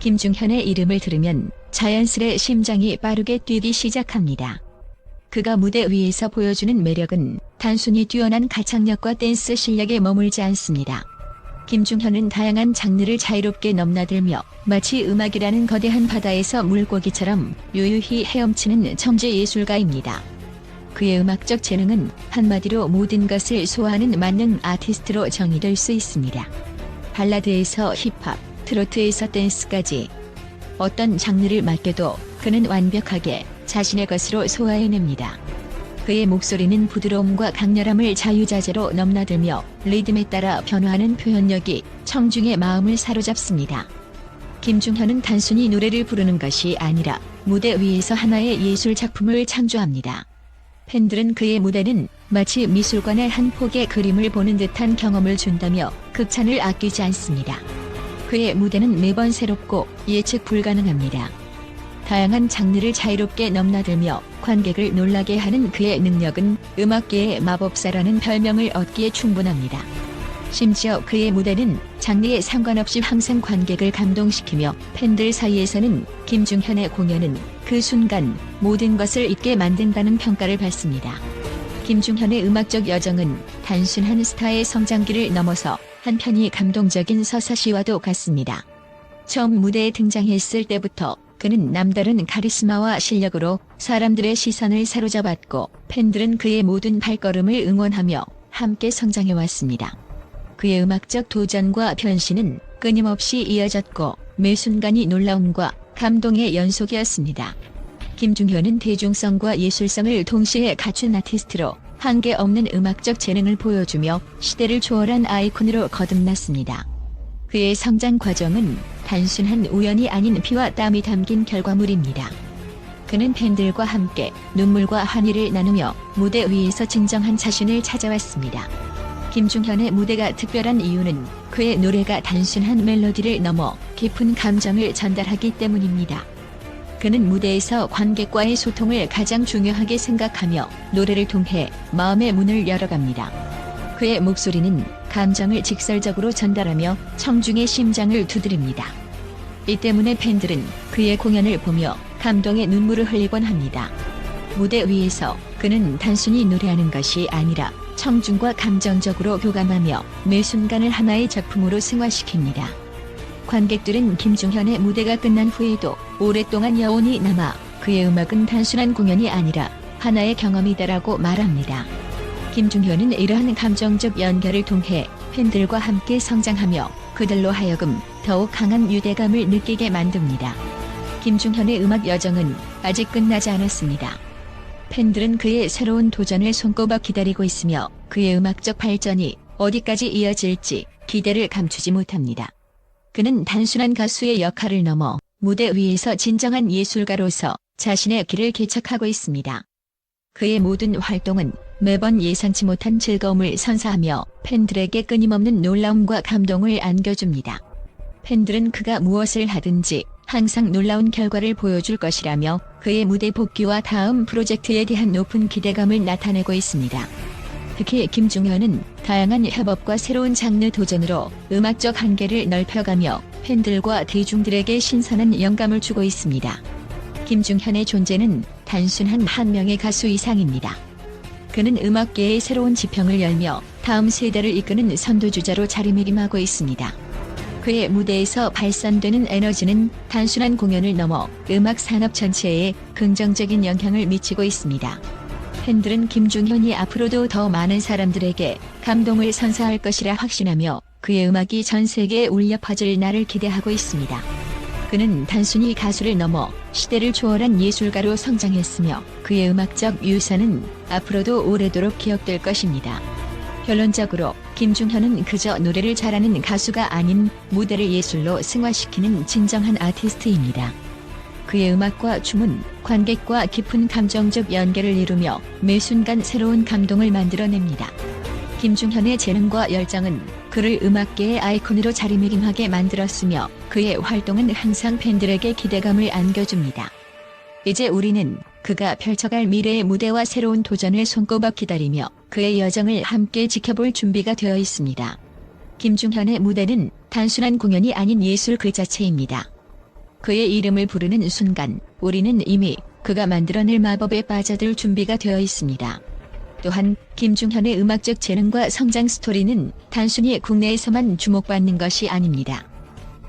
김중현의 이름을 들으면 자연스레 심장이 빠르게 뛰기 시작합니다. 그가 무대 위에서 보여주는 매력은 단순히 뛰어난 가창력과 댄스 실력에 머물지 않습니다. 김중현은 다양한 장르를 자유롭게 넘나들며 마치 음악이라는 거대한 바다에서 물고기처럼 유유히 헤엄치는 천재 예술가입니다. 그의 음악적 재능은 한마디로 모든 것을 소화하는 만능 아티스트로 정의될 수 있습니다. 발라드에서 힙합, 트로트에서 댄스까지 어떤 장르를 맡겨도 그는 완벽하게 자신의 것으로 소화해냅니다. 그의 목소리는 부드러움과 강렬함을 자유자재로 넘나들며 리듬에 따라 변화하는 표현력이 청중의 마음을 사로잡습니다. 김중현은 단순히 노래를 부르는 것이 아니라 무대 위에서 하나의 예술 작품을 창조합니다. 팬들은 그의 무대는 마치 미술관의 한 폭의 그림을 보는 듯한 경험을 준다며 극찬을 아끼지 않습니다. 그의 무대는 매번 새롭고 예측 불가능합니다. 다양한 장르를 자유롭게 넘나들며 관객을 놀라게 하는 그의 능력은 음악계의 마법사라는 별명을 얻기에 충분합니다. 심지어 그의 무대는 장르에 상관없이 항상 관객을 감동시키며 팬들 사이에서는 김중현의 공연은 그 순간 모든 것을 잊게 만든다는 평가를 받습니다. 김중현의 음악적 여정은 단순한 스타의 성장기를 넘어서 한편이 감동적인 서사시와도 같습니다. 처음 무대에 등장했을 때부터 그는 남다른 카리스마와 실력으로 사람들의 시선을 사로잡았고 팬들은 그의 모든 발걸음을 응원하며 함께 성장해왔습니다. 그의 음악적 도전과 변신은 끊임없이 이어졌고 매 순간이 놀라움과 감동의 연속이었습니다. 김중현은 대중성과 예술성을 동시에 갖춘 아티스트로 한계 없는 음악적 재능을 보여주며 시대를 초월한 아이콘으로 거듭났습니다. 그의 성장 과정은 단순한 우연이 아닌 피와 땀이 담긴 결과물입니다. 그는 팬들과 함께 눈물과 환희를 나누며 무대 위에서 진정한 자신을 찾아왔습니다. 김중현의 무대가 특별한 이유는 그의 노래가 단순한 멜로디를 넘어 깊은 감정을 전달하기 때문입니다. 그는 무대에서 관객과의 소통을 가장 중요하게 생각하며 노래를 통해 마음의 문을 열어갑니다. 그의 목소리는 감정을 직설적으로 전달하며 청중의 심장을 두드립니다. 이 때문에 팬들은 그의 공연을 보며 감동의 눈물을 흘리곤 합니다. 무대 위에서 그는 단순히 노래하는 것이 아니라 청중과 감정적으로 교감하며 매 순간을 하나의 작품으로 승화시킵니다. 관객들은 김중현의 무대가 끝난 후에도 오랫동안 여운이 남아 그의 음악은 단순한 공연이 아니라 하나의 경험이다라고 말합니다. 김중현은 이러한 감정적 연결을 통해 팬들과 함께 성장하며 그들로 하여금 더욱 강한 유대감을 느끼게 만듭니다. 김중현의 음악 여정은 아직 끝나지 않았습니다. 팬들은 그의 새로운 도전을 손꼽아 기다리고 있으며 그의 음악적 발전이 어디까지 이어질지 기대를 감추지 못합니다. 그는 단순한 가수의 역할을 넘어 무대 위에서 진정한 예술가로서 자신의 길을 개척하고 있습니다. 그의 모든 활동은 매번 예상치 못한 즐거움을 선사하며 팬들에게 끊임없는 놀라움과 감동을 안겨줍니다. 팬들은 그가 무엇을 하든지 항상 놀라운 결과를 보여줄 것이라며 그의 무대 복귀와 다음 프로젝트에 대한 높은 기대감을 나타내고 있습니다. 특히 김중현은 다양한 협업과 새로운 장르 도전으로 음악적 한계를 넓혀가며 팬들과 대중들에게 신선한 영감을 주고 있습니다. 김중현의 존재는 단순한 한 명의 가수 이상입니다. 그는 음악계의 새로운 지평을 열며 다음 세대를 이끄는 선도주자로 자리매김하고 있습니다. 그의 무대에서 발산되는 에너지는 단순한 공연을 넘어 음악 산업 전체에 긍정적인 영향을 미치고 있습니다. 팬들은 김중현이 앞으로도 더 많은 사람들에게 감동을 선사할 것이라 확신하며 그의 음악이 전 세계에 울려 퍼질 날을 기대하고 있습니다. 그는 단순히 가수를 넘어 시대를 초월한 예술가로 성장했으며 그의 음악적 유산은 앞으로도 오래도록 기억될 것입니다. 결론적으로 김중현은 그저 노래를 잘하는 가수가 아닌 무대를 예술로 승화시키는 진정한 아티스트입니다. 그의 음악과 춤은 관객과 깊은 감정적 연결을 이루며 매 순간 새로운 감동을 만들어냅니다. 김중현의 재능과 열정은 그를 음악계의 아이콘으로 자리매김하게 만들었으며 그의 활동은 항상 팬들에게 기대감을 안겨줍니다. 이제 우리는 그가 펼쳐갈 미래의 무대와 새로운 도전을 손꼽아 기다리며 그의 여정을 함께 지켜볼 준비가 되어 있습니다. 김중현의 무대는 단순한 공연이 아닌 예술 그 자체입니다. 그의 이름을 부르는 순간 우리는 이미 그가 만들어낼 마법에 빠져들 준비가 되어 있습니다. 또한 김중현의 음악적 재능과 성장 스토리는 단순히 국내에서만 주목받는 것이 아닙니다.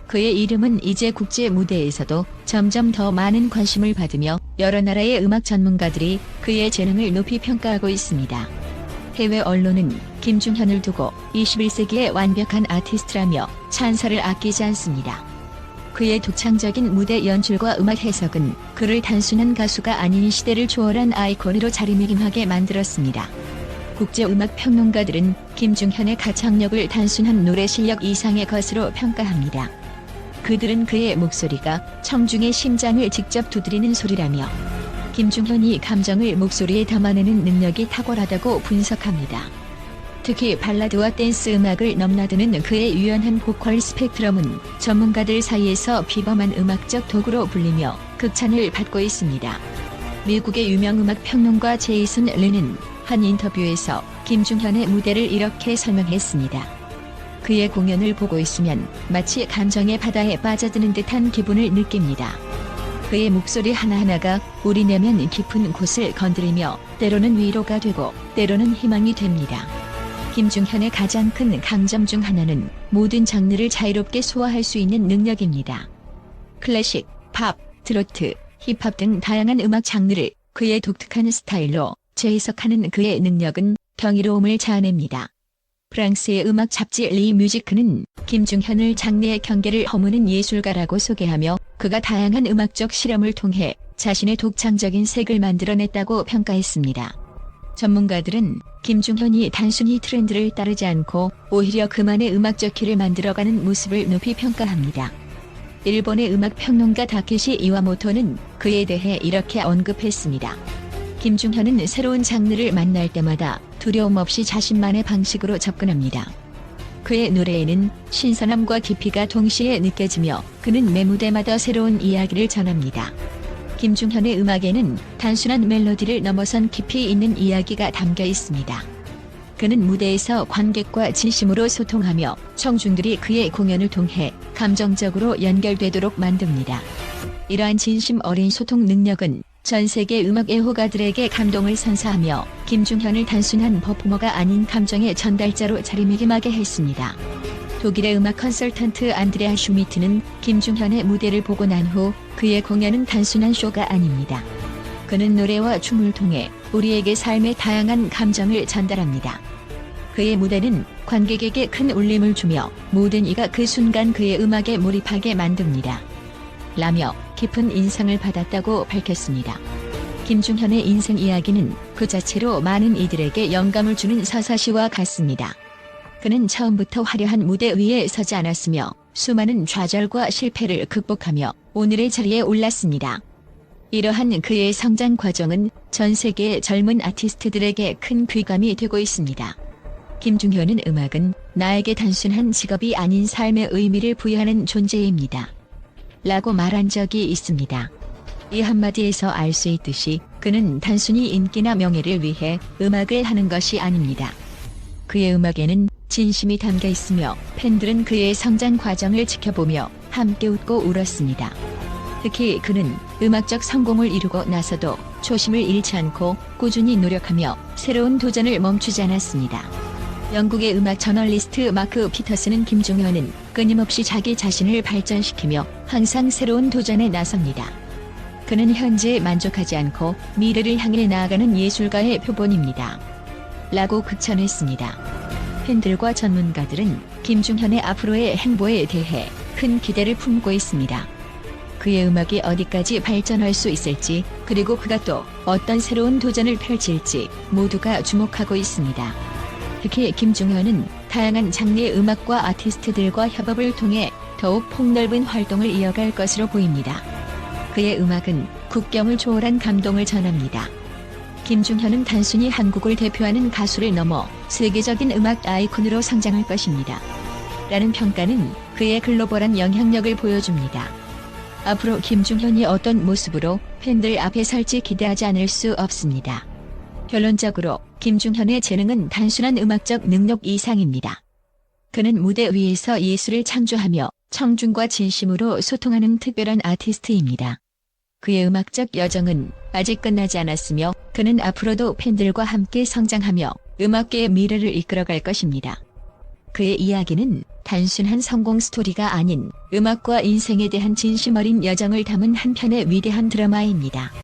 그의 이름은 이제 국제 무대에서도 점점 더 많은 관심을 받으며 여러 나라의 음악 전문가들이 그의 재능을 높이 평가하고 있습니다. 해외 언론은 김중현을 두고 21세기의 완벽한 아티스트라며 찬사를 아끼지 않습니다. 그의 독창적인 무대 연출과 음악 해석은 그를 단순한 가수가 아닌 시대를 초월한 아이콘으로 자리매김하게 만들었습니다. 국제 음악 평론가들은 김중현의 가창력을 단순한 노래 실력 이상의 것으로 평가합니다. 그들은 그의 목소리가 청중의 심장을 직접 두드리는 소리라며 김중현이 감정을 목소리에 담아내는 능력이 탁월하다고 분석합니다. 특히 발라드와 댄스 음악을 넘나드는 그의 유연한 보컬 스펙트럼은 전문가들 사이에서 비범한 음악적 도구로 불리며 극찬을 받고 있습니다. 미국의 유명 음악 평론가 제이슨 르는 한 인터뷰에서 김중현의 무대를 이렇게 설명했습니다. 그의 공연을 보고 있으면 마치 감정의 바다에 빠져드는 듯한 기분을 느낍니다. 그의 목소리 하나하나가 우리 내면 깊은 곳을 건드리며 때로는 위로가 되고 때로는 희망이 됩니다. 김중현의 가장 큰 강점 중 하나는 모든 장르를 자유롭게 소화할 수 있는 능력입니다. 클래식, 팝, 트로트, 힙합 등 다양한 음악 장르를 그의 독특한 스타일로 재해석하는 그의 능력은 경이로움을 자아냅니다. 프랑스의 음악 잡지 리 뮤지크는 김중현을 장르의 경계를 허무는 예술가라고 소개하며 그가 다양한 음악적 실험을 통해 자신의 독창적인 색을 만들어냈다고 평가했습니다. 전문가들은 김중현이 단순히 트렌드를 따르지 않고 오히려 그만의 음악적 길을 만들어가는 모습을 높이 평가합니다. 일본의 음악 평론가 다케시 이와모토는 그에 대해 이렇게 언급했습니다. 김중현은 새로운 장르를 만날 때마다 두려움 없이 자신만의 방식으로 접근합니다. 그의 노래에는 신선함과 깊이가 동시에 느껴지며 그는 매 무대마다 새로운 이야기를 전합니다. 김중현의 음악에는 단순한 멜로디를 넘어선 깊이 있는 이야기가 담겨 있습니다. 그는 무대에서 관객과 진심으로 소통하며 청중들이 그의 공연을 통해 감정적으로 연결되도록 만듭니다. 이러한 진심 어린 소통 능력은 전 세계 음악 애호가들에게 감동을 선사하며 김중현을 단순한 퍼포머가 아닌 감정의 전달자로 자리매김하게 했습니다. 독일의 음악 컨설턴트 안드레아 슈미트는 김중현의 무대를 보고 난 후 그의 공연은 단순한 쇼가 아닙니다. 그는 노래와 춤을 통해 우리에게 삶의 다양한 감정을 전달합니다. 그의 무대는 관객에게 큰 울림을 주며 모든 이가 그 순간 그의 음악에 몰입하게 만듭니다. 라며 깊은 인상을 받았다고 밝혔습니다. 김중현의 인생 이야기는 그 자체로 많은 이들에게 영감을 주는 서사시와 같습니다. 그는 처음부터 화려한 무대 위에 서지 않았으며 수많은 좌절과 실패를 극복하며 오늘의 자리에 올랐습니다. 이러한 그의 성장 과정은 전 세계의 젊은 아티스트들에게 큰 귀감이 되고 있습니다. 김중현은 음악은 나에게 단순한 직업이 아닌 삶의 의미를 부여하는 존재입니다. 라고 말한 적이 있습니다. 이 한마디에서 알 수 있듯이 그는 단순히 인기나 명예를 위해 음악을 하는 것이 아닙니다. 그의 음악에는 진심이 담겨 있으며 팬들은 그의 성장 과정을 지켜보며 함께 웃고 울었습니다. 특히 그는 음악적 성공을 이루고 나서도 초심을 잃지 않고 꾸준히 노력하며 새로운 도전을 멈추지 않았습니다. 영국의 음악 저널리스트 마크 피터스는 김종현은 끊임없이 자기 자신을 발전시키며 항상 새로운 도전에 나섭니다. 그는 현재에 만족하지 않고 미래를 향해 나아가는 예술가의 표본입니다. 라고 극찬했습니다. 팬들과 전문가들은 김중현의 앞으로의 행보에 대해 큰 기대를 품고 있습니다. 그의 음악이 어디까지 발전할 수 있을지, 그리고 그가 또 어떤 새로운 도전을 펼칠지 모두가 주목하고 있습니다. 특히 김중현은 다양한 장르의 음악과 아티스트들과 협업을 통해 더욱 폭넓은 활동을 이어갈 것으로 보입니다. 그의 음악은 국경을 초월한 감동을 전합니다. 김중현은 단순히 한국을 대표하는 가수를 넘어 세계적인 음악 아이콘으로 성장할 것입니다. 라는 평가는 그의 글로벌한 영향력을 보여줍니다. 앞으로 김중현이 어떤 모습으로 팬들 앞에 설지 기대하지 않을 수 없습니다. 결론적으로 김중현의 재능은 단순한 음악적 능력 이상입니다. 그는 무대 위에서 예술을 창조하며 청중과 진심으로 소통하는 특별한 아티스트입니다. 그의 음악적 여정은 아직 끝나지 않았으며 그는 앞으로도 팬들과 함께 성장하며 음악계의 미래를 이끌어갈 것입니다. 그의 이야기는 단순한 성공 스토리가 아닌 음악과 인생에 대한 진심 어린 여정을 담은 한 편의 위대한 드라마입니다.